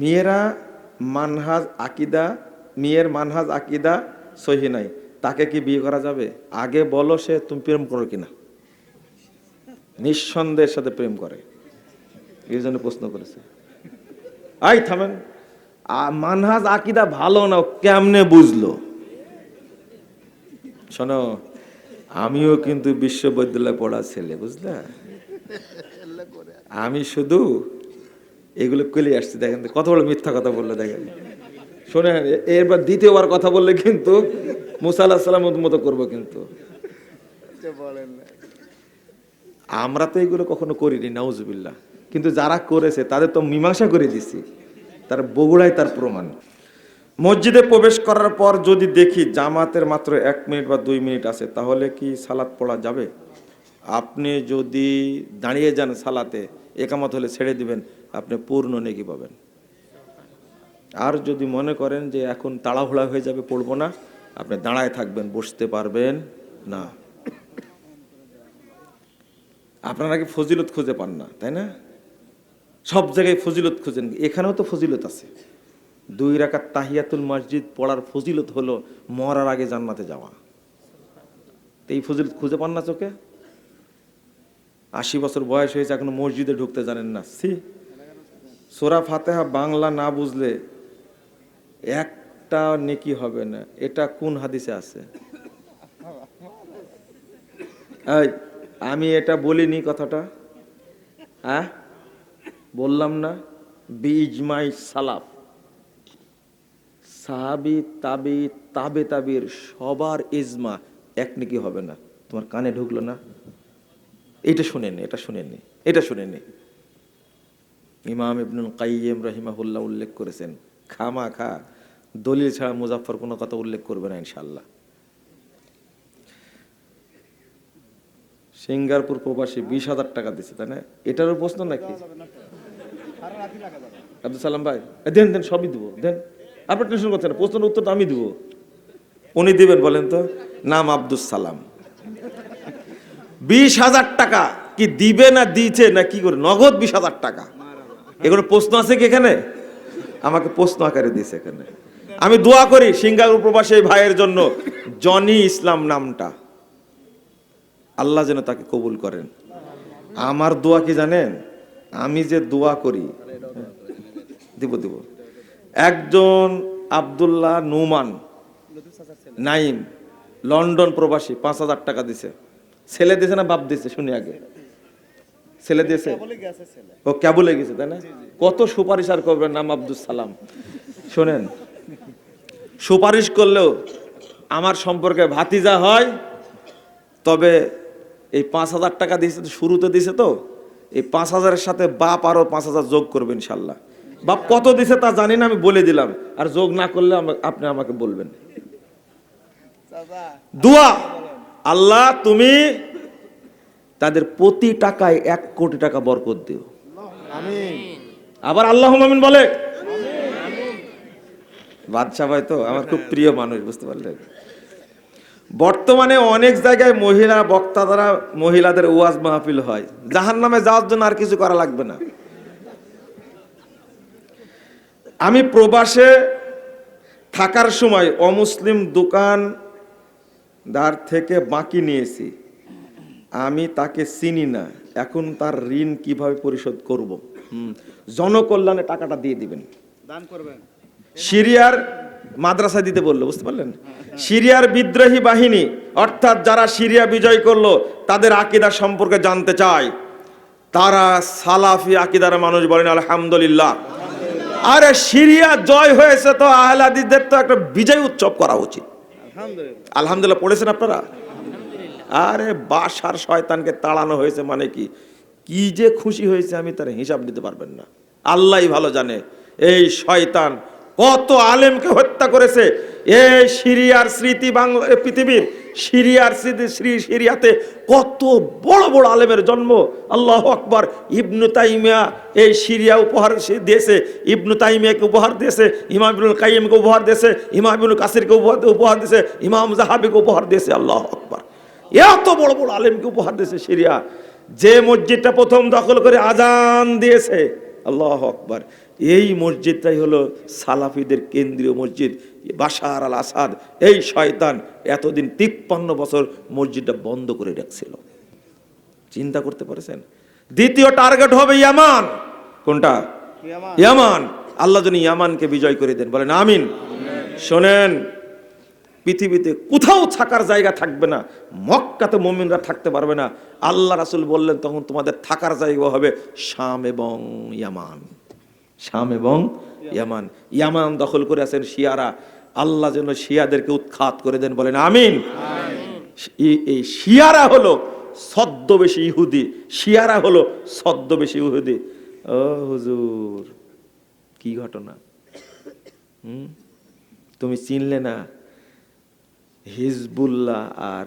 মেয়েরা মানহাজ আকিদা মেয়ের মানহাজ আকিদা সহি নাই। তাকে কি বিয়ে করা যাবে? আগে বলো সে তুমি প্রেম করো কিনা। নিঃসন্দেহের সাথে প্রেম করে। এই জন্য প্রশ্ন করেছে। আই থামেন। মানহাজ আকিদা ভালো না কেমনে বুঝলো? শোনো আমিও কিন্তু বিশ্ববিদ্যালয়ে পড়া ছেলে বুঝলে? আমি শুধু এগুলো কলে আসছে দেখেন কত বড় মিথ্যা কথা বলল দেখেন। শোনেন এরবার দ্বিতীয়বার কথা বললে কিন্তু মুসা আল্লাহ মতো করব কিন্তু। আমরা তো এগুলো কখনো করিনি নাউজুবিল্লাহ। কিন্তু যারা করেছে তাদের তো মীমাংসা করে দিছি। তার বগুড়ায় তার প্রমাণ। মসজিদে প্রবেশ করার পর যদি দেখি জামাতের মাত্র এক মিনিট বা দুই মিনিট আছে তাহলে কি সালাত পড়া যাবে? আপনি যদি দাঁড়িয়ে যান সালাতে একামত হলে ছেড়ে দিবেন। আপনি পূর্ণ নেকি পাবেন। আর যদি মনে করেন যে এখন তাড়াহুড়া হয়ে যাবে, পড়ব না, আপনি দাঁড়ায় থাকবেন, বসতে পারবেন না। আপনারা কি ফজিলত খুঁজে পান না, তাই না? সব জায়গায় ফজিলত খুঁজেন, এখানেও তো ফজিলত আছে। দুই রাকাত তাহিয়াতুল মসজিদ পড়ার ফজিলত হলো মরার আগে জান্নাতে যাওয়া। তো এই ফজিলত খুঁজে পান না চোখে? আশি বছর বয়স হয়েছে, এখনও মসজিদে ঢুকতে জানেন না। সি সোরা ফাতেহা বাংলা না বুঝলে একটা নেকি হবে না। এটা কোন হাদিসে আছে? আমি এটা বলিনি কথাটা। হ্যাঁ? বললাম না। বিজমাই সালাফ। সাহাবি, তাবি, তাবে তাবির সবার ইজমা এক নাকি হবে না। তোমার কানে ঢুকলো না? এটা শুনেনি এটা শুনেনি এটা শুনেনি ইমাম ইবনুল কাইয়িম রহিমাহুল্লাহ উল্লেখ করেছেন খামা খা দলিল ছাড়া মুজাফফর কোনো কথা উল্লেখ করবে না ইনশাল্লাহ সিঙ্গারপুর প্রবাসী বিশ হাজার টাকা দিচ্ছে তাই না? এটারও প্রশ্ন নাকি? আব্দুল সালাম ভাই দেন দেন, সবই দেবো, দেন। আপনার টেনশন করছেন প্রশ্নের উত্তরটা আমি দেবো। উনি দিবেন বলেন তো, নাম আব্দুল সালাম। বিশ হাজার টাকা কি দিবে না দিচ্ছে না কি করে? নগদ বিশ হাজার টাকা। এগুলো প্রশ্ন আছে কি এখানে? আমাকে প্রশ্ন আকারে দিয়েছে এখানে। আমি দোয়া করি সিঙ্গাপুর প্রবাসী ভাইয়ের জন্য, জনি ইসলাম নামটা। আল্লাহ যেন তাকে কবুল করেন। আমার দোয়া কি জানেন? আমি যে দোয়া করি দিব দিব। একজন আব্দুল্লাহ নুমান, নাইম, লন্ডন প্রবাসী, পাঁচ হাজার টাকা দিছে। ছেলে দিছে না বাপ দিছে, শুনি আগে। ছেলে দিয়েছে? ও কেবলে গেছে তাই না? কত সুপারিশ আর করবেন নাম আব্দুল সালাম? শোনেন সুপারিশ করলেও আমার সম্পর্কে ভাতিজা হয় তবে এই পাঁচ হাজার টাকা দিয়েছে তো শুরুতে দিছে তো এই পাঁচ হাজারের সাথে বাপ আরও পাঁচ হাজার যোগ করবে ইনশাল্লাহ। বাপ কত দিছে তা জানি না আমি বলে দিলাম। আর যোগ না করলে আপনি আমাকে বলবেন। দোয়া আল্লাহ তুমি তাদের প্রতি টাকায় এক কোটি টাকা বরকত দিও। আবার আল্লাহ মামিন বলে? বাদশাহ ভাই তো আমার খুব প্রিয় মানুষ বুঝতে পারলেন বর্তমানে অনেক জায়গায় মহিলা বক্তা দ্বারা মহিলাদের ওয়াজ মাহফিল হয়। জাহান নামে যাওয়ার জন্য আর কিছু করা লাগবে না। আমি প্রবাসে থাকার সময় অমুসলিম দোকান দার থেকে বাকি নিয়েছি। আমি তাকে চিনি না। এখন তার ঋণ কীভাবে পরিশোধ করব? জনকল্যাণে টাকাটা দিয়ে দিবেন। দান করবেন। সিরিয়ার মাদ্রাসা দিতে বলল বুঝতে পারলেন? সিরিয়ার বিদ্রোহী বাহিনী অর্থাৎ যারা সিরিয়া বিজয় করল তাদের আকিদার সম্পর্কে জানতে চায় তারা সালাফি আকিদার মানুষ বলেন আলহামদুলিল্লাহ। আরে সিরিয়া জয় হয়েছে তো আহলাদিদের তো একটা বিজয় উৎসব করা উচিত। আলহামদুলিল্লাহ পড়েছেন আপনারা? আরে বাসার শয়তানকে তাড়ানো হয়েছে মানে কি? কি যে খুশি হয়েছে আমি তার হিসাব দিতে পারবেন না। আল্লাহই ভালো জানে, এই শয়তান কত আলেমকে হত্যা করেছে। এই সিরিয়ার স্মৃতি বাংলা পৃথিবীর সিরিয়ার স্মৃতি সিরিয়াতে কত বড় বড় আলেমের জন্ম। আল্লাহ আকবর, ইবনু তাইমিয়া এই সিরিয়া উপহার দিয়েছে, ইবনু তাইমিয়াকে উপহার দিয়েছে, ইমাম কাইমকে উপহার দিয়েছে, ইমাম কাসিরকে উপহার উপহার দিয়েছে, ইমাম জাহাবিকে উপহার দিয়েছে, আল্লাহ আকবর। এত বড় বড় আলেমকে উপহার দিয়েছে সিরিয়া। যে মসজিদটা প্রথম দখল করে আজান দিয়েছে। আল্লাহ আকবর। এই মসজিদটাই হলো সালাফিদের কেন্দ্রীয় মসজিদ। বাশার আল আসাদ এই শয়তান এতদিন তিপ্পান্ন বছর মসজিদটা বন্ধ করে রাখছিল। চিন্তা করতে পারছেন? দ্বিতীয় টার্গেট হবে ইয়ামান। কোনটা? ইয়ামান। ইয়ামান। আল্লাহ যেন ইয়ামানকে বিজয় করে দেন। বলেন আমিন। শোনেন। পৃথিবীতে কোথাও থাকার জায়গা থাকবে না, মক্কাতে মমিনরা থাকতে পারবে না। আল্লাহ রাসুল বললেন, তখন তোমাদের থাকার জায়গা হবে শাম এবং ইয়ামান। শাম এবং ইয়ামান। ইয়ামান দখল করে আছেন শিয়ারা। আল্লাহ যেন শিয়াদেরকে উৎখাত করে দেন, বলেন আমিন। এই- শিয়ারা হলো ছদ্মবেশী ইহুদি। শিয়ারা হলো ছদ্মবেশী ইহুদি। ও হুজুর, কি ঘটনা? হুম? তুমি চিনলে না? হিজবুল্লাহ আর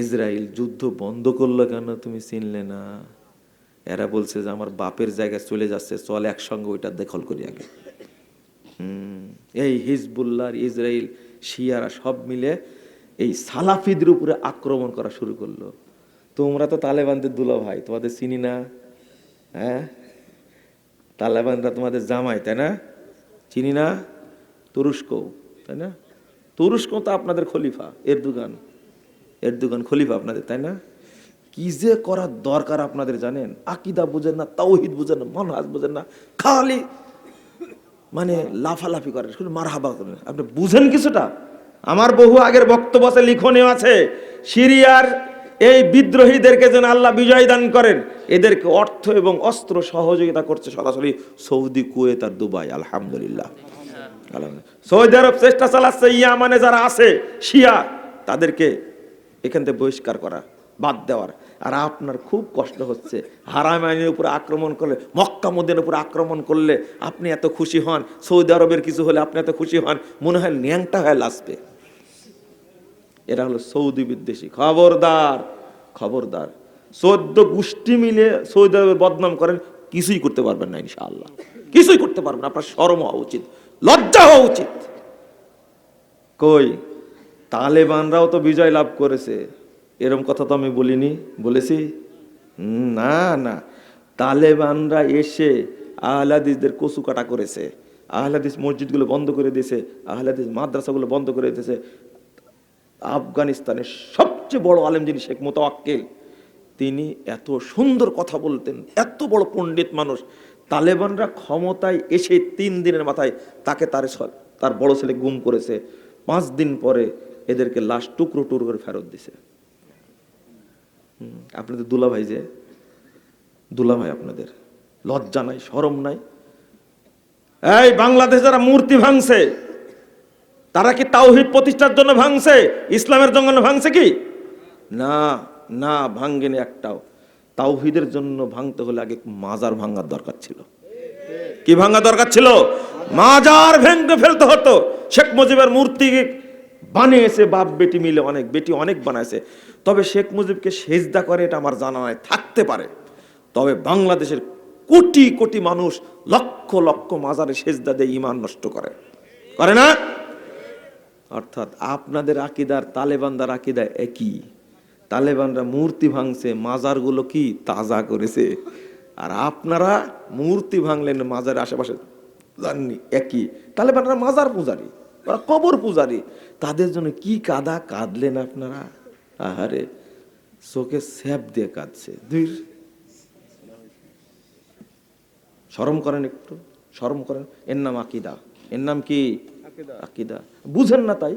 ইসরায়েল যুদ্ধ বন্ধ করল কেন তুমি চিনলে না? এরা বলছে যে আমার বাপের জায়গায় চলে যাচ্ছে, চল একসঙ্গে ওইটা দখল করি আগে। এই হিজবুল্লাহ ইসরায়েল শিয়ারা সব মিলে এই সালাফিদের উপরে আক্রমণ করা শুরু করল। তোমরা তো তালেবানদের দুলা ভাই, তোমাদের চিনি না? হ্যাঁ? তালেবানরা তোমাদের জামাই, তাই না? চিনি না? তুরস্ক, তাই না? তুরস্ক তো আপনাদের খলিফা, এরদুগান। এরদুগান খলিফা আপনাদের, তাই না? কি যে করার দরকার আপনাদের জানেন? আকিদা বুঝেন না, তাওহিদ বুঝেন না, মনহাজ বুঝেন না, খালি মানে লাফালাফি করেন, শুধু মারহাবা করেন। আপনি বুঝেন কিছুটা? আমার বহু আগের বক্তব্য আছে আছে। সিরিয়ার এই বিদ্রোহীদেরকে যেন আল্লাহ বিজয় দান করেন, এদেরকে অর্থ এবং অস্ত্র সহযোগিতা করছে সরাসরি সৌদি, কুয়েত আর দুবাই, আলহামদুলিল্লাহ। সৌদি আরব চেষ্টা চালাচ্ছে, ইয়ামানে যারা আছে, শিয়া, তাদেরকে এখান থেকে বহিষ্কার করা, বাদ দেওয়ার। আর আপনার খুব কষ্ট হচ্ছে। হারাম আইনের উপর আক্রমণ করলে মক্কা মদিনের উপর আক্রমণ করলে আপনি এত খুশি হন, সৌদি আরবের কিছু হলে আপনি এত খুশি হন, মনে হয় ন্যাংটা হয়ে লাসবে। এরা হলো সৌদি বিদ্বেষী। খবরদার খবরদার। চোদ্দ গোষ্ঠী মিলে সৌদি আরবের বদনাম করেন, কিছুই করতে পারবেন না ইনশাআল্লাহ। কিছুই করতে পারবেন আপনার শরম হওয়া উচিত। লজ্জা হওয়া উচিত। কই, তালেবানরাও তো বিজয় লাভ করেছে। এরম কথা তো আমি বলিনি, বলেছি? না না। তালেবানরা এসে আহলাদিসদের কচু কাটা করেছে। আহলাদিস মসজিদগুলো বন্ধ করে দিয়েছে, আহলাদিস মাদ্রাসাগুলো বন্ধ করে দিয়েছে। আফগানিস্তানের সবচেয়ে বড় আলেম যিনি শেখ মোতাওয়াক্কেল, তিনি এত সুন্দর কথা বলতেন, এত বড় পণ্ডিত মানুষ। তালেবানরা ক্ষমতায় এসে তিন দিনের মাথায় তাকে তার তার বড় ছেলে গুম করেছে। পাঁচ দিন পরে এদেরকে লাশ টুকরো টুকরো করে ফেরত দিছে। আপনাদের দুলাভাই যে? দুলাভাই আপনাদের। লজ্জা নাই, সরম নাই। এই বাংলাদেশ যারা মূর্তি ভাঙছে, তারা কি তাওহিদ প্রতিষ্ঠার জন্য ভাঙছে? ইসলামের জন্য ভাঙছে কি? না না ভাঙ্গেনি একটাও। তাওহিদের জন্য ভাঙতে হলে আগে মাজার ভাঙার দরকার ছিল। কি ভাঙা দরকার ছিল? মাজার ভেঙে ফেলতে হতো। শেখ মুজিবের মূর্তি বানিয়েছে, বাপ বেটি মিলে অনেক, বেটি অনেক বানাইছে। তবে শেখ মুজিবকে সেজদা করে এটা আমার জানা নাই, থাকতে পারে। তবে বাংলাদেশের কোটি কোটি মানুষ লক্ষ লক্ষ মাজারে সেজদা দিয়ে ইমান নষ্ট করে। করে না? অর্থাৎ আপনাদের আকিদার তালেবানদার আকিদা একই। তালেবানরা মূর্তি ভাঙছে মাজারগুলো কি তাজা করেছে? আর আপনারা মূর্তি ভাঙলেন মাজারের আশেপাশে জাননি একই। তালেবানরা মাজার পূজারি ওরা কবর পূজারি। তাদের জন্য কি কাদা কাঁদলেন আপনারা? আহারে চোখে স্যাপ দিয়ে কাঁদছে। দুই শরম করেন একটু শরম করেন। এর নাম আকিদা। এর নাম কি? আকিদা। আকিদা। বুঝেন না তাই।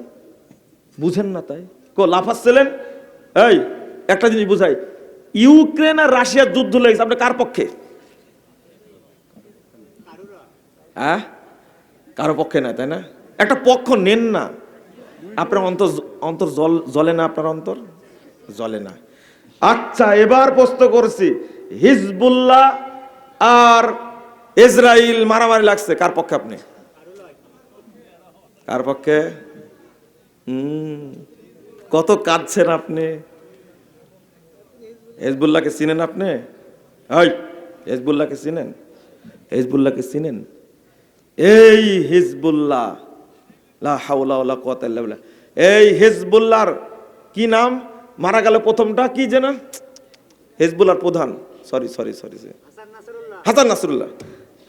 বুঝেন না তাই। কো লাফাচ্ছিলেন? এই একটা জিনিস বুঝাই। ইউক্রেন আর রাশিয়ার যুদ্ধ লেগেছে আপনি কার পক্ষে? হ্যাঁ? কারও পক্ষে না তাই না? একটা পক্ষ নেন না। আপনার অন্তর অন্তর জল জলে না আপনার অন্তর? জলে না। আচ্ছা এবার প্রশ্ন করছি হিজবুল্লাহ আর ইসরায়েল মারামারি লাগছে কার পক্ষে আপনি? কার পক্ষে? হুম, কত কাঁদছেন আপনি? হেজবুল্লাহকে চিনেন আপনি? এই হেজবুল্লাহকে চিনেন? হেজবুল্লাহকে চিনেন? এই হিজবুল্লাহ। এই হিজবুল্লাহর কি নাম? মারা গেল প্রথমটা কি যেন? হিজবুল্লাহর প্রধান। Sorry sorry sorry Hassan Nasrallah.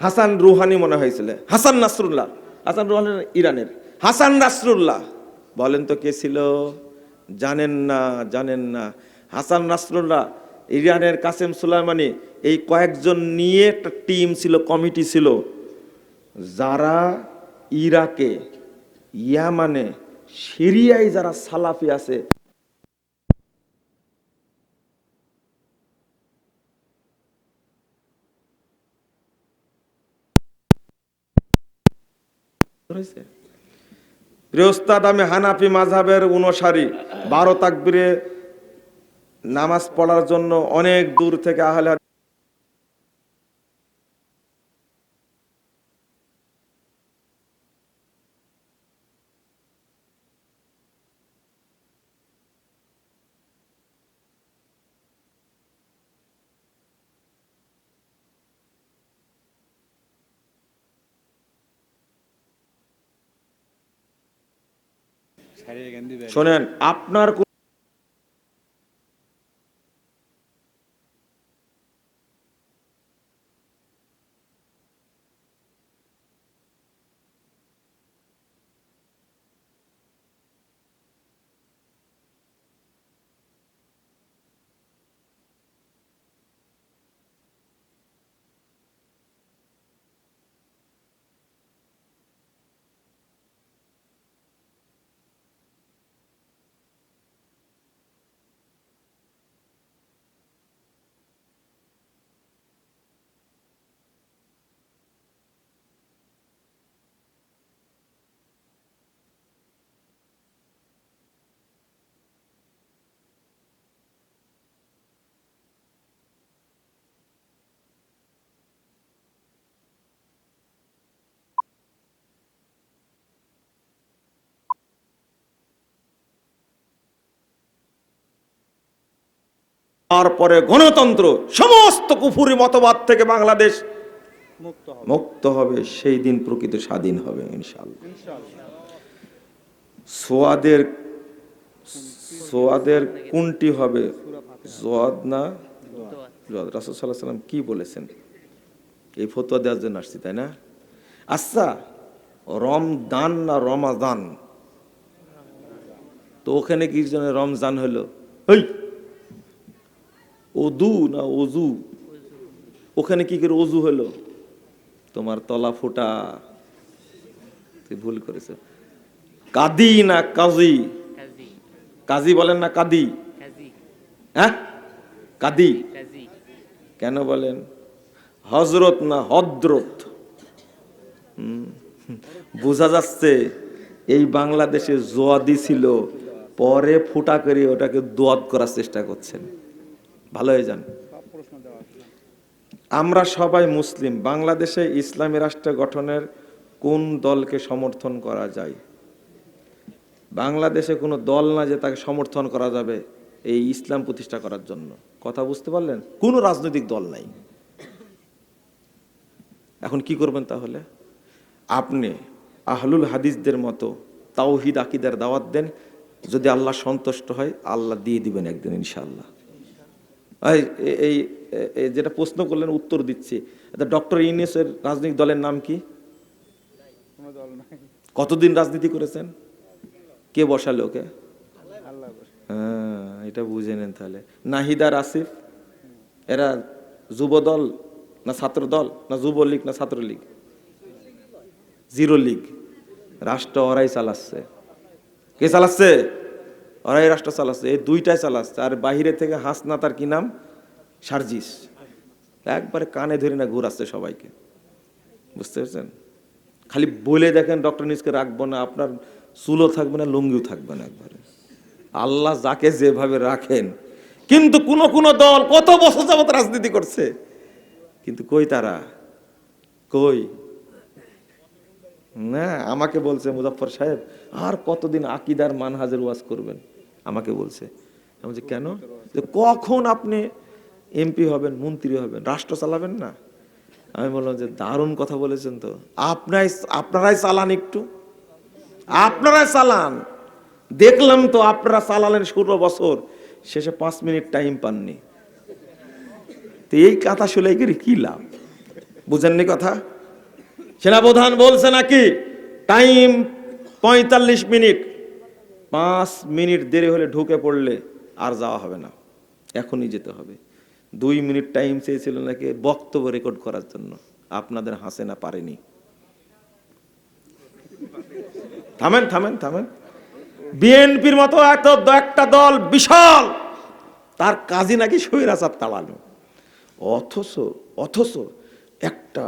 Hassan Rouhani মনে হয়েছিল। হাসান নাসরুল্লাহ। হাসান রুহানি ইরানের। হাসান নাসরুল্লাহ। বলেন তো কে ছিল? জানেন না জানেন না। হাসান নাসরুল্লাহ, ইরানের কাসেম সুলাইমানি এই কয়েকজন নিয়ে একটা টিম ছিল, কমিটি ছিল। যারা ইরাকে, ইয়ামানে, সিরিয়ায় যারা সালাফি আছে হয়েছে প্রিয় ওস্তাদ আমি হানাফি মাঝাবের অনুসারী। বারো তাকবিরে নামাজ পড়ার জন্য অনেক দূর থেকে আহলে শোনেন আপনার তারপরে গণতন্ত্র, সমস্ত কুফুরি মতবাদ থেকে বাংলাদেশ মুক্ত হবে। সেই দিন প্রকৃত স্বাধীন হবে, ইনশাআল্লাহ। সোয়াদের সোয়াদের কোনটি হবে? জোয়াদ না? সাল্লাম কি বলেছেন? এই ফতোয়া দেওয়ার জন্য আসছি, তাই না? আচ্ছা রমদান না রমাদান তো ওখানে কি জন্য রমজান হলো? ওই অদু না অজু ওখানে কি করে অজু হলো? তোমার তলা ফোটা। তুই ভুল করেছ। কাদি না কাজী? কাজী। বলেন না কাদি? কাজী। হ্যাঁ? কাদি? কেন বলেন? হজরত না হদ্রত বোঝা যাচ্ছে এই বাংলাদেশে জোয়াদি ছিল পরে ফুটা করে ওটাকে দোয়াদ করার চেষ্টা করছেন। ভালো হয়ে যান আমরা সবাই মুসলিম, বাংলাদেশে ইসলামী রাষ্ট্র গঠনের কোন দলকে সমর্থন করা যায়? বাংলাদেশে কোনো দল না যে তাকে সমর্থন করা যাবে এই ইসলাম প্রতিষ্ঠা করার জন্য। কথা বুঝতে পারলেন? কোনো রাজনৈতিক দল নাই। এখন কি করবেন তাহলে? আপনি আহলুল হাদিসদের মতো তাওহিদ আকিদার দাওয়াত দেন, যদি আল্লাহ সন্তুষ্ট হয়, আল্লাহ দিয়ে দিবেন একদিন ইনশাআল্লাহ। এই যেটা প্রশ্ন করলেন, উত্তর দিচ্ছি। ডক্টর ইউনিসের রাজনৈতিক দলের নাম কি? কতদিন রাজনীতি করেছেন? কে বসালে ওকে? হ্যাঁ এটা বুঝে নেন তাহলে। নাহিদার আসিফ? এরা যুব দল না ছাত্র দল না যুবলীগ না ছাত্রলীগ? জিরো লীগ। রাষ্ট্র ওরাই চালাচ্ছে। কে চালাচ্ছে? ওরাই রাষ্ট্র চালাচ্ছে, এই দুইটাই চালাচ্ছে। আর বাহিরে থেকে হাসনা তার কি নাম? সার্জিস। একবারে কানে ধরে না ঘুরাচ্ছে সবাইকে। বুঝতে পারছেন? খালি বলে দেখেন ডক্টর নিউজকে রাখব না, আপনার চুলও থাকবে না, লুঙ্গিও থাকবে না একবারে। আল্লাহ যাকে যেভাবে রাখেন। কিন্তু কোন কোন দল কত বছর যাবত রাজনীতি করছে? কিন্তু কই তারা? কই? না, আমাকে বলছে মুজাফর সাহেব, আর কতদিন আকিদার মানহাজের ওয়াজ করবেন? আমাকে বলছে। আমি বলছি, কেন? যে কখন আপনি এমপি হবেন মন্ত্রী হবেন রাষ্ট্র চালাবেন না? আমি বললাম যে দারুণ কথা বলেছেন তো। আপনারাই আপনারাই চালান একটু। আপনারাই চালান। দেখলাম তো আপনারা চালালেন ষোলো বছর। শেষে পাঁচ মিনিট টাইম পাননি। তো এই কথা শুনে করে কি লাভ? বুঝেননি কথা? সেনাপ্রধান বলছে নাকি টাইম পঁয়তাল্লিশ মিনিট। পাঁচ মিনিট দেরি হলে ঢুকে পড়লে আর যাওয়া হবে না। এখনই যেতে হবে। দুই মিনিট টাইম চেয়েছিল নাকি বক্তব্য রেকর্ড করার জন্য। আপনাদের হাসে না পারেনি। থামেন থামেন থামেন। বিএনপির মতো এত একটা দল বিশাল, তার কাজই নাকি স্বৈরাচার তাড়ানো অথচ অথচ একটা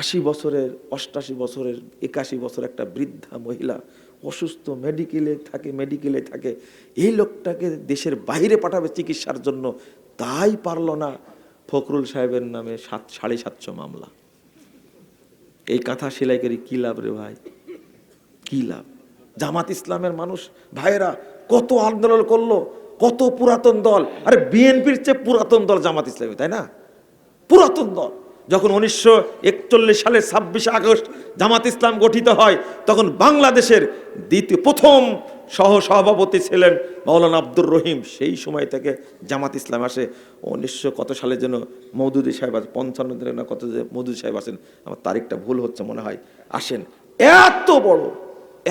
আশি বছরের, অষ্টাশি বছরের, একাশি বছর একটা বৃদ্ধা মহিলা অসুস্থ মেডিকেলে থাকে মেডিকেলে থাকে। এই লোকটাকে দেশের বাইরে পাঠাবে চিকিৎসার জন্য। তাই পারল না ফখরুল সাহেবের নামে সাত, সাড়ে সাতশো মামলা। এই কাঁথা সেলাই করি কি লাভ রে ভাই? কি লাভ? জামাত ইসলামের মানুষ, ভাইয়েরা, কত আন্দোলন করল, কত পুরাতন দল। আরে বিএনপির চেয়ে পুরাতন দল জামাত ইসলামী, তাই না? পুরাতন দল। যখন উনিশশো একচল্লিশ সালের ছাব্বিশে আগস্ট জামাত ইসলাম গঠিত হয়, তখন বাংলাদেশের দ্বিতীয়, প্রথম সহ সভাপতি ছিলেন মৌলানা আব্দুর রহিম। সেই সময় থেকে জামাত ইসলাম আসে। উনিশশো কত সালে যেন মৌদুদি সাহেব আছে পঞ্চান্ন দিনে না কত যে মৌদুদি সাহেব আসেন আমার তারিখটা ভুল হচ্ছে মনে হয়, আসেন। এত বড়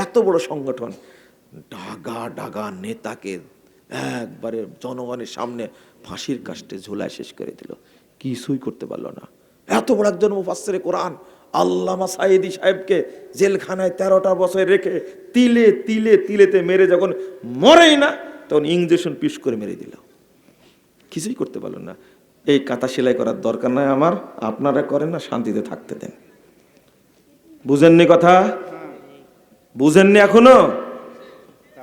এত বড় সংগঠন ডাগা ডাগা নেতাকে একবারে জনগণের সামনে ফাঁসির কাষ্টে ঝোলায় শেষ করে দিল। কিছুই করতে পারল না। এত বড় একজন মুফাসসিরে কোরআন আল্লামা সাইদি সাহেবকে জেলখানায় তেরোটা বছর রেখে তিলে তিলে তিলেতে মেরে যখন মরেই না, তখন ইঞ্জেকশন পিস করে মেরে দিল। কিছুই করতে পারল না। এই কাঁথা সেলাই করার দরকার নাই আমার, আপনারা করেন না, শান্তিতে থাকতে দেন। বুঝেননি কথা? বুঝেননি এখনও?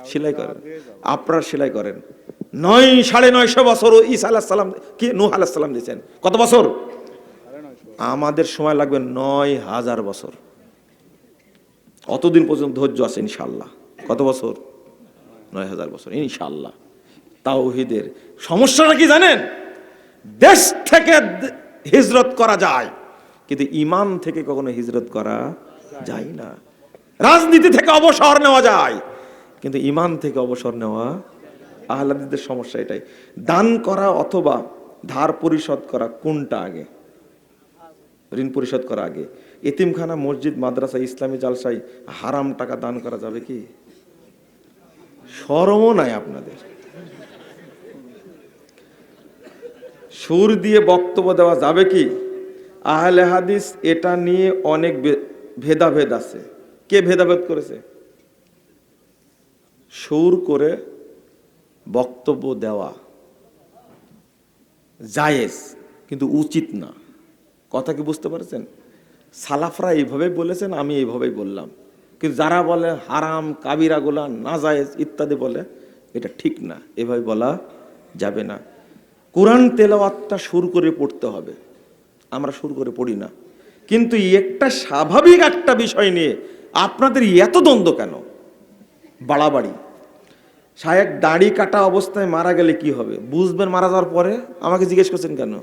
সেলাই করেন। আপনারা সেলাই করেন। নয়, সাড়ে নয়শো বছর ঈসা আলাহ সালাম, কি? নূহ আলাহ সালাম দিয়েছেন। কত বছর? আমাদের সময় লাগবে নয় হাজার বছর। অতদিন পর্যন্ত ধৈর্য আছে ইনশাল্লাহ কত বছর? নয় হাজার বছর ইনশাল্লাহ তাওহিদের সমস্যাটা কি জানেন? দেশ থেকে হিজরত করা যায়, কিন্তু ইমান থেকে কখনো হিজরত করা যায় না। রাজনীতি থেকে অবসর নেওয়া যায়, কিন্তু ইমান থেকে অবসর নেওয়া আহলাদিদের সমস্যা এটাই। দান করা অথবা ধার পরিশোধ করা কোনটা আগে? ঋণ পরিশোধ করা আগে। এতিমখানা, মসজিদ, মাদ্রাসা, ইসলামী জালসাই হারাম টাকা দান করা যাবে কি? শরমও নাই আপনাদের। সুর দিয়ে বক্তব্য দেওয়া যাবে কি? আহলে হাদিস এটা নিয়ে অনেক ভেদাভেদ আছে। কে ভেদাভেদ করেছে? সুর করে বক্তব্য দেওয়া। জায়েজ, কিন্তু উচিত না। কথা কি বুঝতে পারছেন? সালাফরা এইভাবে বলেছেন, আমি এইভাবেই বললাম। কিন্তু যারা বলে হারাম কাবিরাগুলা নাজায়েজ ইত্যাদি বলে, এটা ঠিক না। এভাবে বলা যাবে না। কোরআন তেলাওয়াতটা শুরু করে পড়তে হবে। আমরা শুরু করে পড়ি না। কিন্তু একটা স্বাভাবিক একটা বিষয় নিয়ে আপনাদের এত দ্বন্দ্ব কেন? বাড়াবাড়ি। শায়েক দাড়ি কাটা অবস্থায় মারা গেলে কি হবে? বুঝবেন মারা যাওয়ার পরে? আমাকে জিজ্ঞেস করছেন কেন?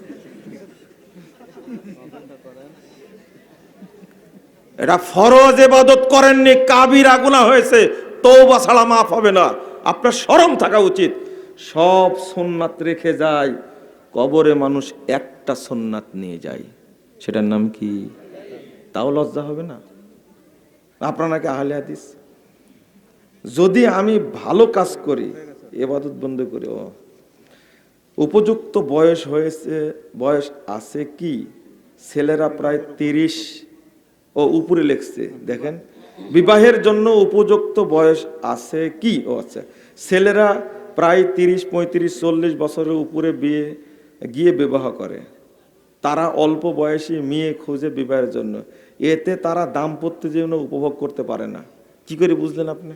এটা ফরজ এবাদত করেননি, কাবিরা গুনাহ হয়েছে তৌবা ছাড়া মাফ হবে না। আপনার শরম থাকা উচিত। সব সোননাথ রেখে যায়, কবরে মানুষ একটা সোননাথ নিয়ে যায়। সেটার নাম কি? তাও লজ্জা হবে না? আপনার নাকি আহলে হাদিস? যদি আমি ভালো কাজ করি এবাদত বন্ধ করি, ও, উপযুক্ত বয়স হয়েছে, বয়স আছে কি? ছেলেরা প্রায় তিরিশ ও উপরে লেখছে, দেখেন। বিবাহের জন্য উপযুক্ত বয়স আছে কি? ও আচ্ছা। ছেলেরা প্রায় তিরিশ, পঁয়ত্রিশ, চল্লিশ বছরের উপরে বিয়ে, গিয়ে বিবাহ করে। তারা অল্প বয়সী মেয়ে খোঁজে বিবাহের জন্য। এতে তারা দাম্পত্য জীবন উপভোগ করতে পারে না। কি করে বুঝলেন আপনি?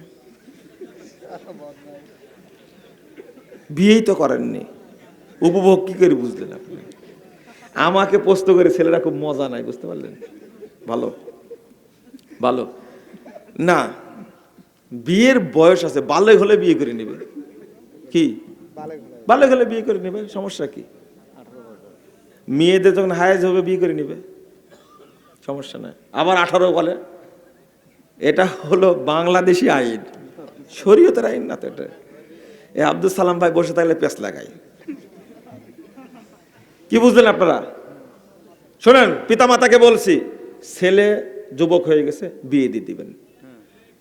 বিয়েই তো করেননি। উপভোগ কি করে বুঝলেন আপনি? আমাকে প্রশ্ন করে ছেলেরা খুব মজা নাই বুঝতে পারলেন? ভালো। ভালো? না বিয়ের বয়স আছে বাল্যক হলে বিয়ে করে নেবে। কি? বালে হলে। বিয়ে করে নেবে সমস্যা কি? মেয়েদের যখন হায়েজ হবে বিয়ে করে নেবে। সমস্যা নাই। আবার আঠারো বলে। এটা হলো বাংলাদেশি আইন। শরীয়তের আইন না তো এটা। এ আব্দুল সালাম ভাই বসে থাকলে পেঁচ লাগাই কি বুঝলেন আপনারা? শোনেন পিতামাতাকে বলছি ছেলে যুবক হয়ে গেছে বিয়ে দিয়ে দিবেন।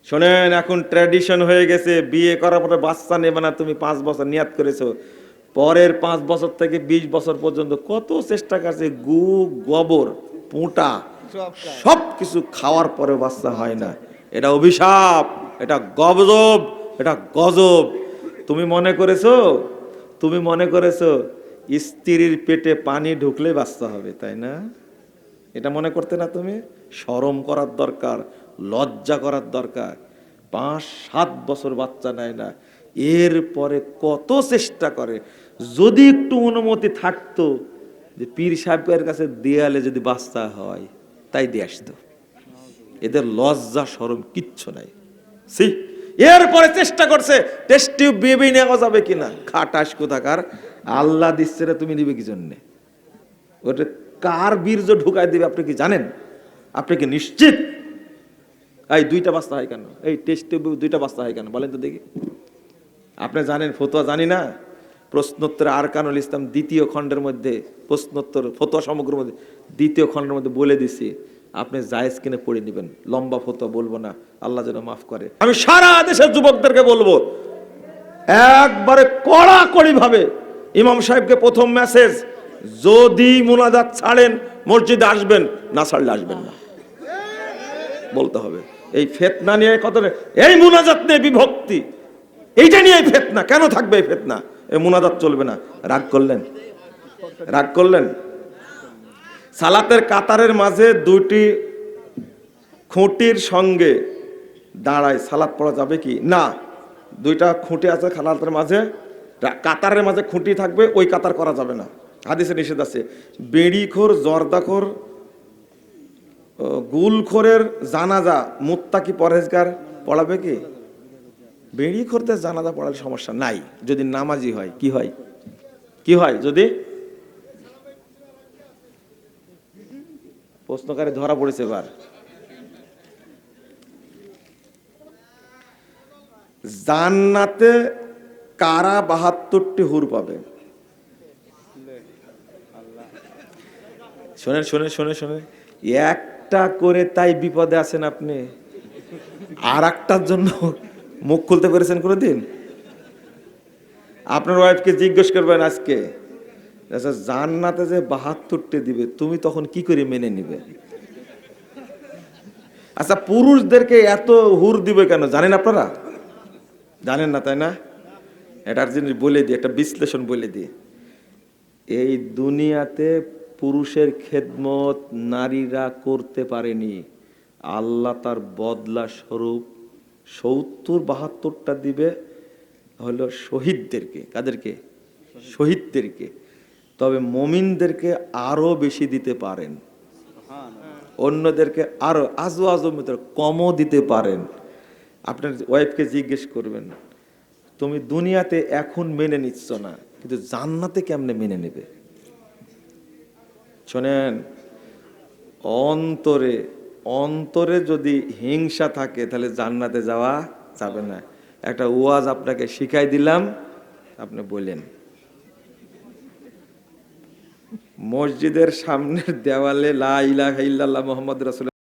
শোনেন এখন ট্র্যাডিশন হয়ে গেছে বিয়ে করার পরে বাচ্চা নেবে না তুমি পাঁচ বছর নিয়াত করেছ। পরের পাঁচ বছর থেকে বিশ বছর পর্যন্ত কত চেষ্টা করছে গু গোবর পুঁটা সব সব কিছু খাওয়ার পরে বাচ্চা হয় না। এটা অভিশাপ এটা গজব এটা গজব। তুমি মনে করেছ? তুমি মনে করেছ স্ত্রীর পেটে পানি ঢুকলে বাচ্চা হবে তাই না? এটা মনে করতে না তুমি? শরম করার দরকার, লজ্জা করার দরকার। পাঁচ, সাত বছর বাচ্চা নেয় না। এর পরে কত চেষ্টা করে। যদি একটু অনুমতি থাকতো যে পীর সাহেবের কাছে দেয়ালে যদি বাচ্চা হয়, তাই দিয়ে আসতো। এদের লজ্জা, সরম কিচ্ছু নাই। সি এরপরে চেষ্টা করছে টেস্ট বেবি নেওয়া যাবে কিনা? খাটাস কোথাকার? আল্লাহ দিচ্ছে তুমি নিবে কি জন্যে? ওটা কার বীর্য ঢুকায় দেবে আপনি কি জানেন? আপনি কি নিশ্চিত? এই দুইটা বাস্তা হয় কেন? এই টেস্ট দুইটা বাস্তা হয় কেন? বলেন তো দেখি। আপনি জানেন, ফতোয়া জানি না? প্রশ্নোত্তর আর কানুল ইসলাম দ্বিতীয় খণ্ডের মধ্যে, প্রশ্নোত্তর, ফতোয়া সমগ্র মধ্যে, দ্বিতীয় খণ্ডের মধ্যে বলে দিছি, আপনি জায়েজ কিনে পড়ে নেবেন। লম্বা ফতোয়া বলব না, আল্লাহ যেন মাফ করে। আমি সারা দেশের যুবকদেরকে বলব, একবারে কড়াকড়ি ভাবে ইমাম সাহেবকে প্রথম মেসেজ যদি মোনাজাত ছাড়েন, মসজিদে আসবেন, না ছাড়লে আসবেন না। বলতে হবে, এই ফেতনা নিয়ে কত এই মোনাজাত নিয়ে বিভক্তি। এইটা নিয়ে ফেতনা, কেন থাকবে এই ফেতনা? এই মুনাজাত চলবে না। রাগ করলেন? রাগ করলেন? সালাতের কাতারের মাঝে দুইটি খুঁটির সঙ্গে দাঁড়ায়, সালাত পড়া যাবে কি? না, দুইটা খুঁটি আছে খালাতের মাঝে। কাতারের মাঝে খুঁটি থাকবে, ওই কাতার করা যাবে না। হাদিসে নিষেধ আছে, বেড়িখোর, জর্দাখোর গুলখোরের জানাজা মুত্তাকি পরহেজগার পড়াবে কি? বেড়ি করতে জানাজা পড়ার সমস্যা নাই, যদি নামাজি হয়, কি হয়? কি হয় যদি? প্রশ্নকারী ধরা পড়েছে এবার। জান্নাতে কারা বাহাত্তরটি হুর পাবে? শোনেন শোনেন শোনেন শোনেন। একটা করে তাই বিপদে আছেন আপনি। আর একটার জন্য মুখ খুলতে পেরেছেন কোনোদিন? আপনার ওয়াইফকে জিজ্ঞেস করবেন আজকে আচ্ছা জান্নাতে যে বাহাত্তরটি দিবে, তুমি তখন কি করে মেনে নিবে? আচ্ছা পুরুষদেরকে এত হুর দিবে কেন, জানেন আপনারা? জানেন না, তাই না? এটার জিনিস বলে দিই, একটা বিশ্লেষণ বলে দিই। এই দুনিয়াতে পুরুষের খেদমত নারীরা করতে পারেনি। আল্লাহ তার বদলা স্বরূপ সত্তর বাহাত্তরটা দিবে হলো শহীদদেরকে। কাদেরকে? শহীদদেরকে। তবে মমিনদেরকে আরও বেশি দিতে পারেন। অন্যদেরকে আরও আজও আজও মিত্র কমও দিতে পারেন। আপনার ওয়াইফকে জিজ্ঞেস করবেন, তুমি দুনিয়াতে এখন মেনে নিচ্ছ না, কিন্তু জান্নাতে কেমনে মেনে নেবে? শোনেন, অন্তরে অন্তরে যদি হিংসা থাকে, তাহলে জান্নাতে যাওয়া যাবে না। একটা ওয়াজ আপনাকে শিখাই দিলাম, আপনি বললেন মসজিদের সামনের দেওয়ালে লা ইলাহা ইল্লাল্লাহ মোহাম্মদ রাসূল